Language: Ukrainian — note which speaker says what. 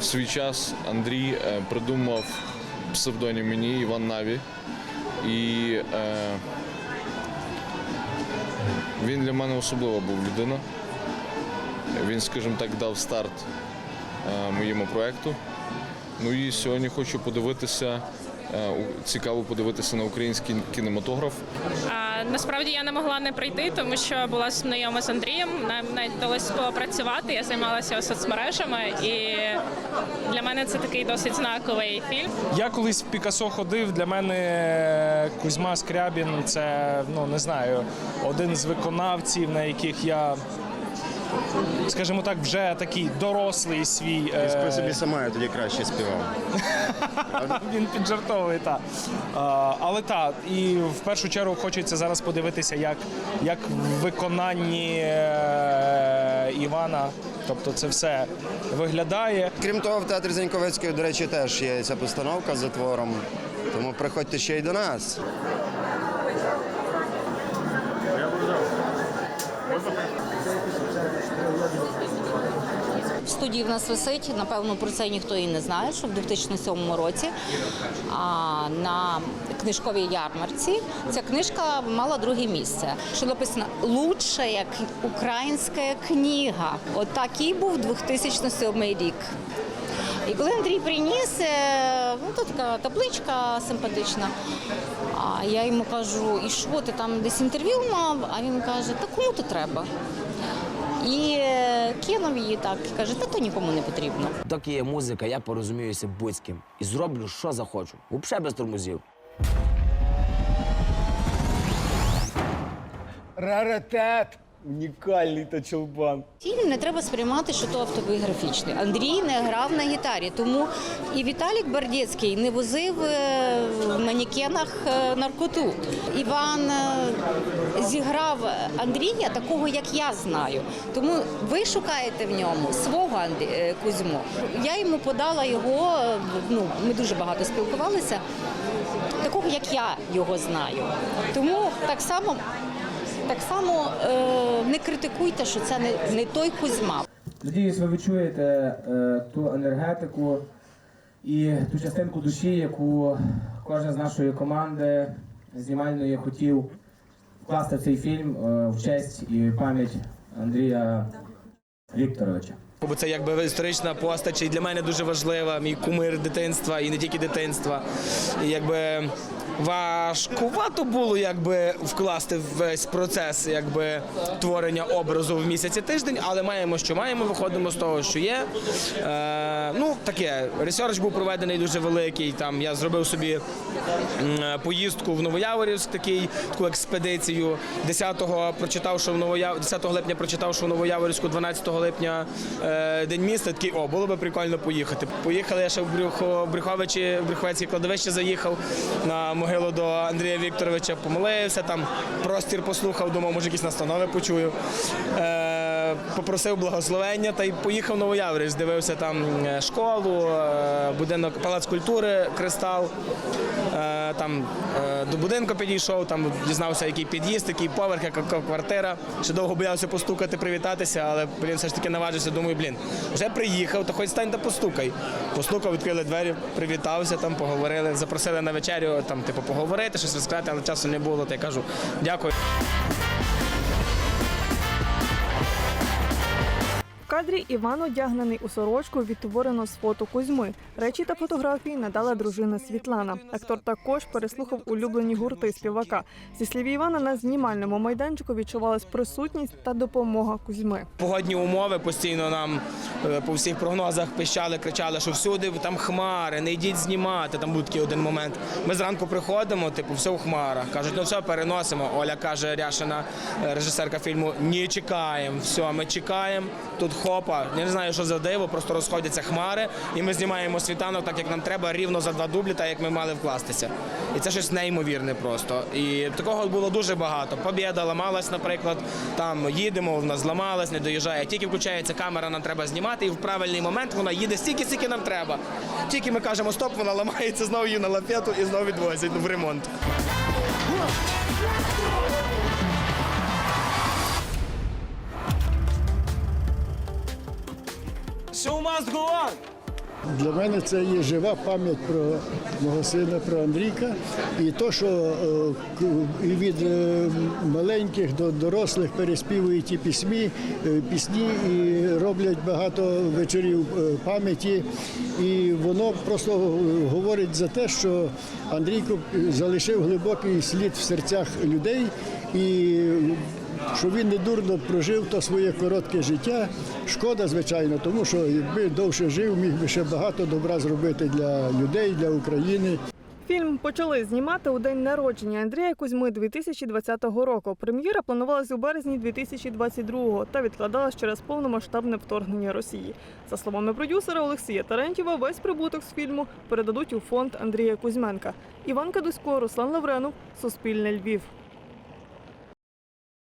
Speaker 1: В свій час Андрій е, придумав псевдонім мені Іван Наві. І е, він для мене особливо був людина. Він, скажімо так, дав старт е, моєму проєкту. Ну і сьогодні хочу подивитися, цікаво подивитися на український кінематограф.
Speaker 2: А, насправді я не могла не прийти, тому що була знайома з Андрієм. Нам навіть вдалося співпрацювати. Я займалася соцмережами, і для мене це такий досить знаковий фільм.
Speaker 3: Я колись в Пікасо ходив. Для мене Кузьма Скрябін це ну не знаю, один з виконавців, на яких я. Скажімо так, вже такий дорослий свій. е,
Speaker 4: Спи собі сама, я тоді краще співав.
Speaker 3: Він піджартовує, так. Але так, і в першу чергу хочеться зараз подивитися, як, як в виконанні е, Івана, тобто це все виглядає.
Speaker 4: Крім того, в театрі Заньковецької, до речі, теж є ця постановка з затвором. Тому приходьте ще й до нас.
Speaker 5: Студії в нас висить, напевно, про це ніхто і не знає, що в 2007 році на книжковій ярмарці ця книжка мала друге місце. Що написано Лучша як українська книга. От був 2007 рік. І коли Андрій приніс, е, ну то така табличка симпатична. А я йому кажу, і що ти там десь інтерв'ю мав? А він каже, та кому то треба? І е, кинув її так і каже, та то нікому не потрібно.
Speaker 6: Доки є музика, я порозуміюся будь-ким і зроблю, що захочу. Взагалі без тормозів.
Speaker 7: Раритет! Унікальний тачелбан.
Speaker 5: Фільм не треба сприймати, що то автобіографічний. Андрій не грав на гітарі, тому і Віталік Бардєцький не возив е, в манікенах е, наркоту. Іван е, зіграв Андрія такого, як я знаю. Тому ви шукаєте в ньому свого Кузьму. Я йому подала його. Ну ми дуже багато спілкувалися. Такого, як я його знаю. Тому так само. Так само е, не критикуйте, що це не, не той Кузьма.
Speaker 8: Надіюсь, ви відчуєте е, ту енергетику і ту частинку душі, яку кожен з нашої команди знімальної хотів вкласти в цей фільм е, в честь і пам'ять Андрія Вікторовича.
Speaker 9: Бо це якби історична постать, і для мене дуже важлива, мій кумир дитинства і не тільки дитинства. І якби важкувато було якби вкласти весь процес якби творення образу в місяці тиждень, але маємо, що маємо, виходимо з того, що є. Е, ну таке, ресерч був проведений дуже великий. Там я зробив собі поїздку в Новояворівськ, такий таку експедицію. 10-го прочитав, що в Новояв... 10 липня прочитав, що в Новояворівську, 12 липня е, день міста. Такий, о, було би прикольно поїхати. Поїхали я ще в Брюховичі, в Брюховецьке кладовище заїхав на могилу до Андрія Вікторовича, помолився там, простір послухав, думав, може якісь настанови почую. Попросив благословення та й поїхав в Новояворівськ, дивився там е, школу, е, будинок палац культури, кристал. Е, Там до будинку підійшов, там дізнався, який під'їзд, який поверх, яка квартира. Ще довго боявся постукати, привітатися, але блін, все ж таки наважився. Думаю, блін, вже приїхав, то хоч стань та постукай. Постукав, відкрили двері, привітався, там поговорили, запросили на вечерю, там, типу, поговорити, щось розказати, але часу не було. Та я кажу, дякую.
Speaker 10: Кадрі Іван одягнений у сорочку, відтворено з фото Кузьми. Речі та фотографії надала дружина Світлана. Актор також переслухав улюблені гурти співака. Зі слів Івана на знімальному майданчику відчувалась присутність та допомога Кузьми.
Speaker 9: Погодні умови постійно нам е, по всіх прогнозах пищали, кричали, що всюди там хмари, не йдіть знімати. Там був такий один момент. Ми зранку приходимо, типу, все у хмарах. Кажуть, ну все, переносимо. Оля каже, Ряшина, е, режисерка фільму, ні, чекаємо. Все, ми чекаємо. Тут хопа, я не знаю, що за диво, просто розходяться хмари, і ми знімаємо світанок так, як нам треба, рівно за два дублі, так як ми мали вкластися. І це щось неймовірне просто. І такого було дуже багато. Побєда ламалась, наприклад. Там їдемо, вона зламалась, не доїжджає. Тільки включається камера, нам треба знімати, і в правильний момент вона їде стільки, скільки нам треба. Тільки ми кажемо стоп, вона ламається, знову її на лафету і знову відвозять в ремонт.
Speaker 3: Show must go on!
Speaker 7: Для мене це є жива пам'ять про мого сина, про Андрійка. І то, що е, від е, маленьких до дорослих переспівують ті пісні, е, пісні і роблять багато вечорів пам'яті. І воно просто говорить за те, що Андрійко залишив глибокий слід в серцях людей. І що він не дурно прожив то своє коротке життя. Шкода, звичайно, тому що якби довше жив, міг би ще багато добра зробити для людей, для України.
Speaker 10: Фільм почали знімати у день народження Андрія Кузьми 2020 року. Прем'єра планувалась у березні 2022 та відкладалась через повномасштабне вторгнення Росії. За словами продюсера Олексія Тарентєва, весь прибуток з фільму передадуть у фонд Андрія Кузьменка. Іван Кадусько, Руслан Лавренов, Суспільне Львів.